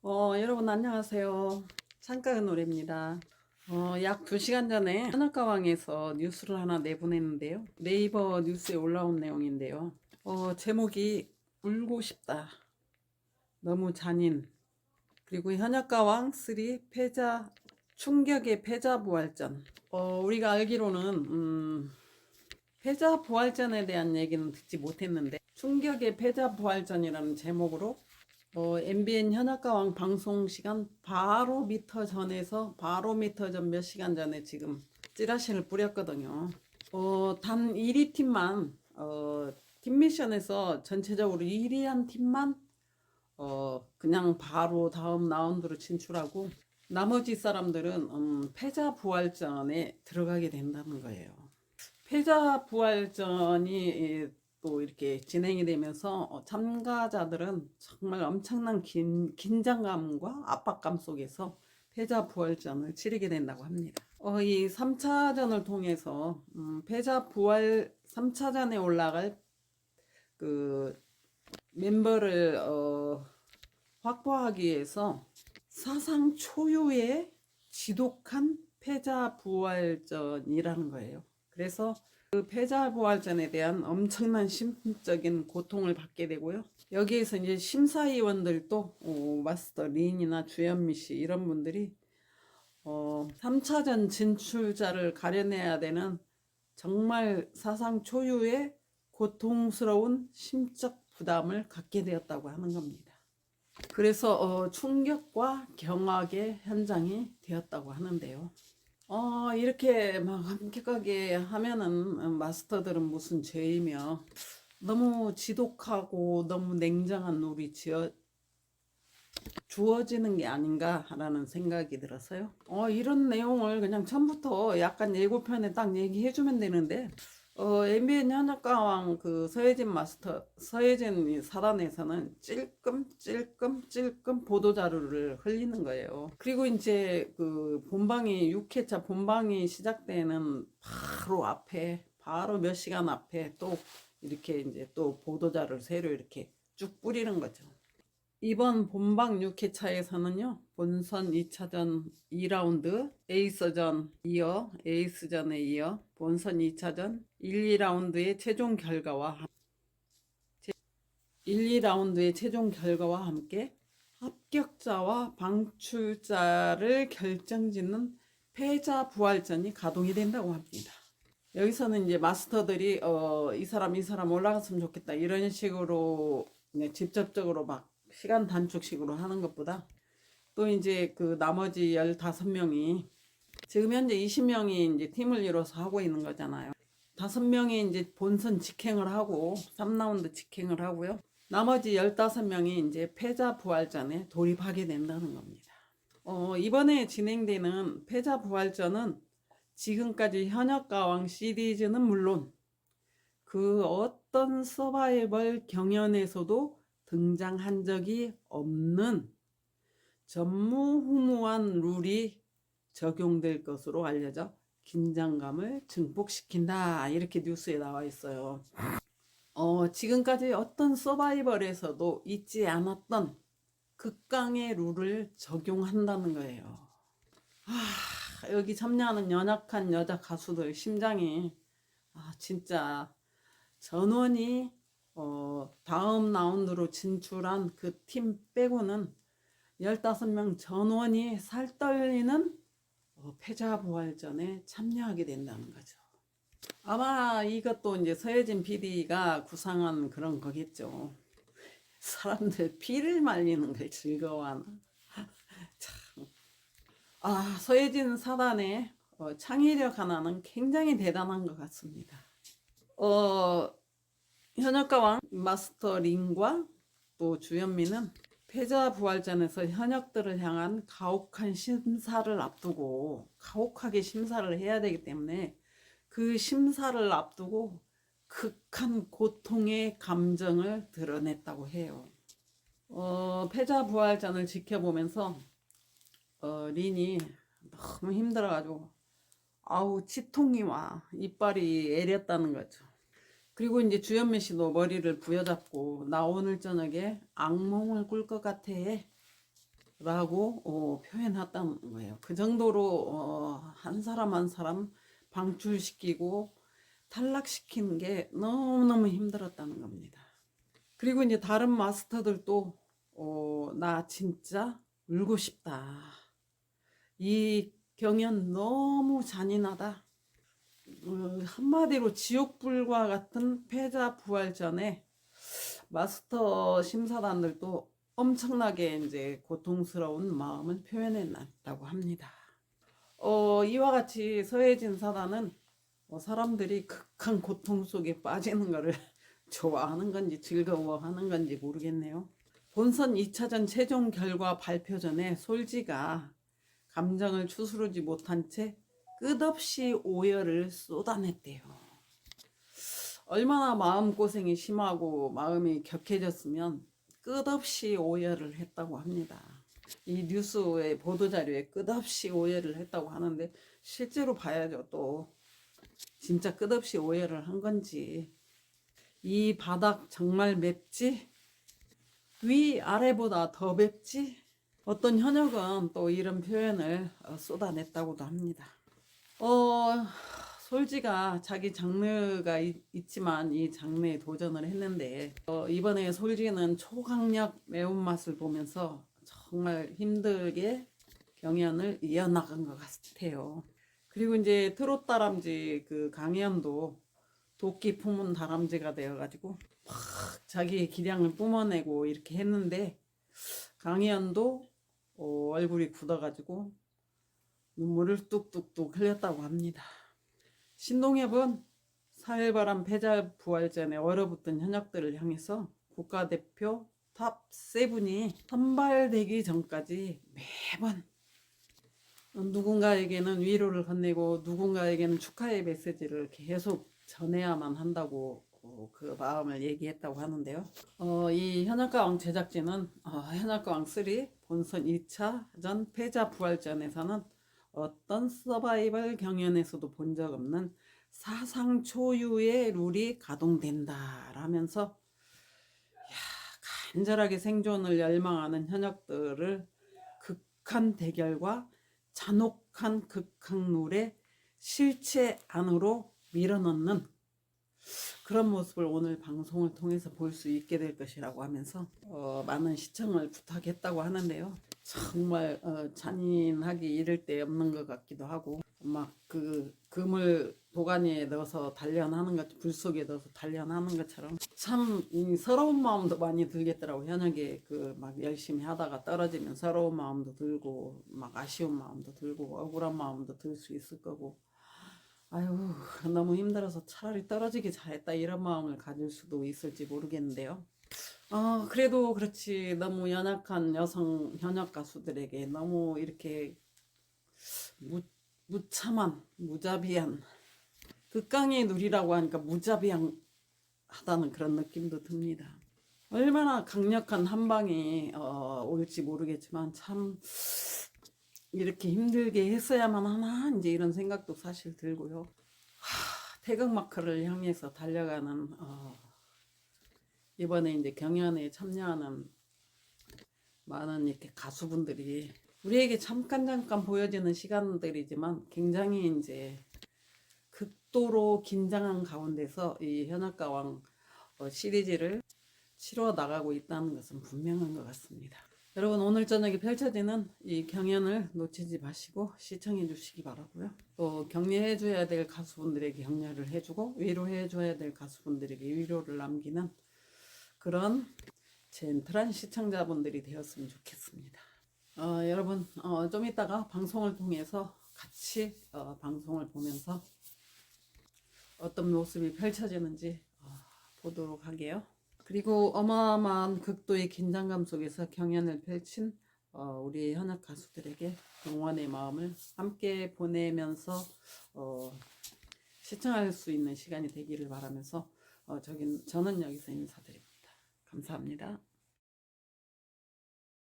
어, 여러분 안녕하세요. 창가의 노래입니다. 어, 약 2시간 전에 하늘가왕에서 뉴스를 하나 내보냈는데요. 네이버 뉴스에 올라온 내용인데요. 어, 제목이 울고 싶다. 너무 잔인. 그리고 현역가왕 3 패자 충격의 패자 부활전. 어, 우리가 알기로는 음, 패자 부활전에 대한 얘기는 듣지 못했는데 충격의 패자 부활전이라는 제목으로 어, MBN 현악가왕 방송 시간 바로 미터 전에서 바로 미터 전 몇 시간 전에 지금 찌라시를 뿌렸거든요. 어, 단 1위 팀만 어, 팀 미션에서 전체적으로 1위 한 팀만 어, 그냥 바로 다음 라운드로 진출하고 나머지 사람들은 음, 패자 부활전에 들어가게 된다는 거예요. 패자 부활전이 예, 또 이렇게 진행이 되면서 어, 참가자들은 정말 엄청난 긴, 긴장감과 압박감 속에서 패자 부활전을 치르게 된다고 합니다. 어, 이 3차전을 통해서 음, 패자 부활 3차전에 올라갈 그 멤버를 어, 확보하기 위해서 사상 초유의 지독한 패자 부활전이라는 거예요. 그래서 그 패자 부활전에 대한 엄청난 심적인 고통을 받게 되고요. 여기에서 이제 심사위원들도 어, 마스터 린이나 주현미 씨 이런 분들이 어, 3차전 진출자를 가려내야 되는 정말 사상 초유의 고통스러운 심적 부담을 갖게 되었다고 하는 겁니다. 그래서 어, 충격과 경악의 현장이 되었다고 하는데요. 어, 이렇게 막 엄격하게 하면은 마스터들은 무슨 죄이며 너무 지독하고 너무 냉정한 룰이 지어 주어지는 게 아닌가라는 생각이 들어서요. 어, 이런 내용을 그냥 처음부터 약간 예고편에 딱 얘기해주면 되는데, 어, MBN 현역가왕 그 서예진 마스터, 서예진 사단에서는 찔끔, 찔끔, 찔끔 보도자료를 흘리는 거예요. 그리고 이제 그 본방이, 6회차 본방이 시작되는 바로 앞에, 바로 몇 시간 앞에 또 이렇게 이제 또 보도자료를 새로 이렇게 쭉 뿌리는 거죠. 이번 본방 6회차에서는요, 본선 2차전 2라운드, 에이스전 이어, 에이스전에 이어, 본선 2차전 1, 2라운드의 최종 결과와, 함- 1, 2라운드의 최종 결과와 함께 합격자와 방출자를 결정짓는 패자 부활전이 가동이 된다고 합니다. 여기서는 이제 마스터들이 어, 이 사람 이 사람 올라갔으면 좋겠다 이런 식으로 네, 직접적으로 막 시간 단축식으로 하는 것보다 또 이제 그 나머지 15명이 지금 현재 20명이 이제 팀을 이뤄서 하고 있는 거잖아요. 다섯 명이 이제 본선 직행을 하고 3라운드 직행을 하고요. 나머지 15명이 이제 패자 부활전에 돌입하게 된다는 겁니다. 어, 이번에 진행되는 패자 부활전은 지금까지 현역 가왕 시리즈는 물론 그 어떤 서바이벌 경연에서도 등장한 적이 없는 전무후무한 룰이 적용될 것으로 알려져 긴장감을 증폭시킨다. 이렇게 뉴스에 나와 있어요. 어, 지금까지 어떤 서바이벌에서도 있지 않았던 극강의 룰을 적용한다는 거예요. 아, 여기 참여하는 연약한 여자 가수들 심장이 아, 진짜 전원이 어, 다음 라운드로 진출한 그 팀 빼고는 15명 전원이 살떨리는 어, 패자 부활전에 참여하게 된다는 거죠. 아마 이것도 이제 서예진 PD가 구상한 그런 거겠죠. 사람들 피를 말리는 걸 즐거워하나? 참. 아, 서예진 사단의 어, 창의력 하나는 굉장히 대단한 것 같습니다. 어, 현역가왕 마스터 링과 또 주현미는 패자 부활전에서 현역들을 향한 가혹한 심사를 앞두고 가혹하게 심사를 해야 되기 때문에 그 심사를 앞두고 극한 고통의 감정을 드러냈다고 해요. 어, 패자 부활전을 지켜보면서 어, 린이 너무 힘들어가지고 아우 치통이 와 이빨이 애렸다는 거죠. 그리고 이제 주현미 씨도 머리를 부여잡고 나 오늘 저녁에 악몽을 꿀 것 같아 라고 어, 표현했다는 거예요. 그 정도로 어, 한 사람 한 사람 방출시키고 탈락시키는 게 너무너무 힘들었다는 겁니다. 그리고 이제 다른 마스터들도 어, 나 진짜 울고 싶다. 이 경연 너무 잔인하다. 어, 한마디로 지옥불과 같은 패자 부활전에 마스터 심사단들도 엄청나게 이제 고통스러운 마음을 표현해놨다고 합니다. 어, 이와 같이 서해진 사단은 어, 사람들이 극한 고통 속에 빠지는 것을 좋아하는 건지 즐거워하는 건지 모르겠네요. 본선 2차전 최종 결과 발표 전에 솔지가 감정을 추스르지 못한 채 끝없이 오열을 쏟아냈대요. 얼마나 마음고생이 심하고 마음이 격해졌으면 끝없이 오열을 했다고 합니다. 이 뉴스의 보도자료에 끝없이 오열을 했다고 하는데 실제로 봐야죠 또 진짜 끝없이 오열을 한 건지 이 바닥 정말 맵지? 위 아래보다 더 맵지? 어떤 현역은 또 이런 표현을 어, 쏟아냈다고도 합니다. 어, 솔지가 자기 장르가 있, 지만 이 장르에 도전을 했는데 어, 이번에 솔지는 초강력 매운맛을 보면서 정말 힘들게 경연을 이어나간 것 같아요. 그리고 이제 트롯 다람쥐 그 강현도 도끼 품은 다람쥐가 되어가지고 막 자기의 기량을 뿜어내고 이렇게 했는데 강현도 어, 얼굴이 굳어가지고 눈물을 뚝뚝뚝 흘렸다고 합니다. 신동엽은 사일바람 패자 부활전에 얼어붙은 현역들을 향해서 국가대표 탑 세븐이 선발되기 전까지 매번 누군가에게는 위로를 건네고 누군가에게는 축하의 메시지를 계속 전해야만 한다고 어, 그 마음을 얘기했다고 하는데요. 어, 이 현악가왕 제작진은 어, 현악가왕 3 본선 2차전 패자 부활전에서는 어떤 서바이벌 경연에서도 본 적 없는 사상 초유의 룰이 가동된다 라면서 야, 간절하게 생존을 열망하는 현역들을 극한 대결과 잔혹한 극한룰의 실체 안으로 밀어넣는 그런 모습을 오늘 방송을 통해서 볼 수 있게 될 것이라고 하면서 어, 많은 시청을 부탁했다고 하는데요. 정말 어, 잔인하기 이를 데 없는 것 같기도 하고 막 그 금을 도가니에 넣어서 단련하는 것, 불 속에 넣어서 단련하는 것처럼 참이 서러운 마음도 많이 들겠더라고 현역에 그 막 열심히 하다가 떨어지면 서러운 마음도 들고 막 아쉬운 마음도 들고 억울한 마음도 들 수 있을 거고 아유 너무 힘들어서 차라리 떨어지기 잘했다 이런 마음을 가질 수도 있을지 모르겠는데요. 어 그래도 그렇지 너무 연약한 여성 현역 가수들에게 너무 이렇게 무, 무참한 무자비한 극강의 누리라고 하니까 무자비한 하다는 그런 느낌도 듭니다. 얼마나 강력한 한 방이 어, 올지 모르겠지만 참 이렇게 힘들게 했어야만 하나 이제 이런 생각도 사실 들고요. 하, 태극마크를 향해서 달려가는 어, 이번에 이제 경연에 참여하는 많은 이렇게 가수분들이 우리에게 잠깐 잠깐 보여지는 시간들이지만 굉장히 이제 극도로 긴장한 가운데서 이 현악가왕 어, 시리즈를 치러 나가고 있다는 것은 분명한 것 같습니다. 여러분 오늘 저녁에 펼쳐지는 이 경연을 놓치지 마시고 시청해 주시기 바라고요. 또 격려해 줘야 될 가수분들에게 격려를 해주고 위로해 줘야 될 가수분들에게 위로를 남기는 그런 젠틀한 시청자분들이 되었으면 좋겠습니다. 어, 여러분 어, 좀 이따가 방송을 통해서 같이 어, 방송을 보면서 어떤 모습이 펼쳐지는지 어, 보도록 하게요. 그리고 어마어마한 극도의 긴장감 속에서 경연을 펼친 어, 우리 현악 가수들에게 응원의 마음을 함께 보내면서 어, 시청할 수 있는 시간이 되기를 바라면서 어, 저긴, 저는 여기서 인사드립니다. 감사합니다.